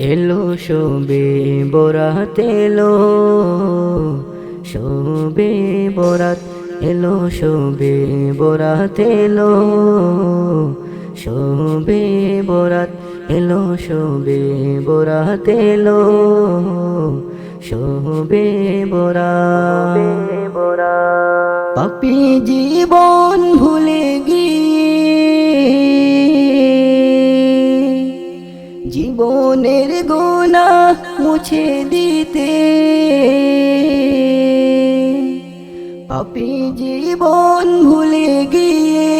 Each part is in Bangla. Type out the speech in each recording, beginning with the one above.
এলো শোবে বরাত এলো শোবে বরাত এলো শোবে বরাত এলো শোবে বরাত এলো শোবে বরাত এলো শোবে বরাত। পাপি জীবন ভুলে গিয়ে জীবনের গোনা মুছে দিতে পাপি জীবন ভুলে গিয়ে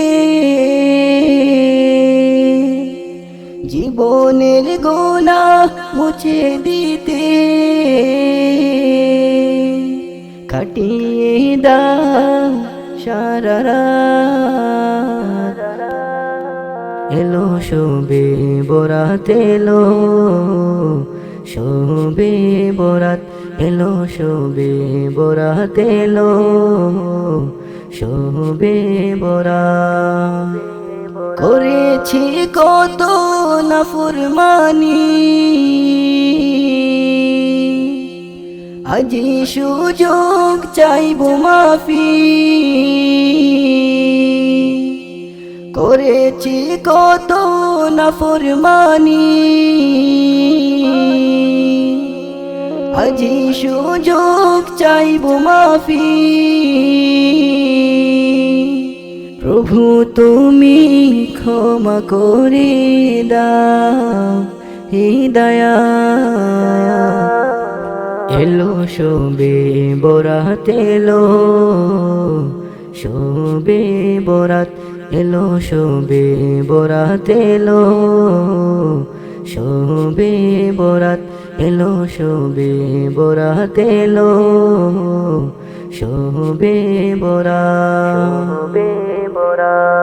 জীবনের গোনা মুছে দিতে কাটিয়ে দা সারা। এলো শোবে বরাত এলো, শোবে বরাত এলো, শোবে বরাত এলো, শোবে বরাত। করেছি কত না ফুরমানি আজি সুযোগ চাইব মাফি। করেছি কত না ফুরমানি আজি সুযোগ চাইব মাফি। প্রভু, তুমি ক্ষমা করে দাও হৃদয়া। এলো শোবে বরাত, এলো শোবে বরাত। এলো শোবে বরাত এলো শোবে বরাত এলো শোবে বরাত এলো শোবে বরাত। শোবে বরাত।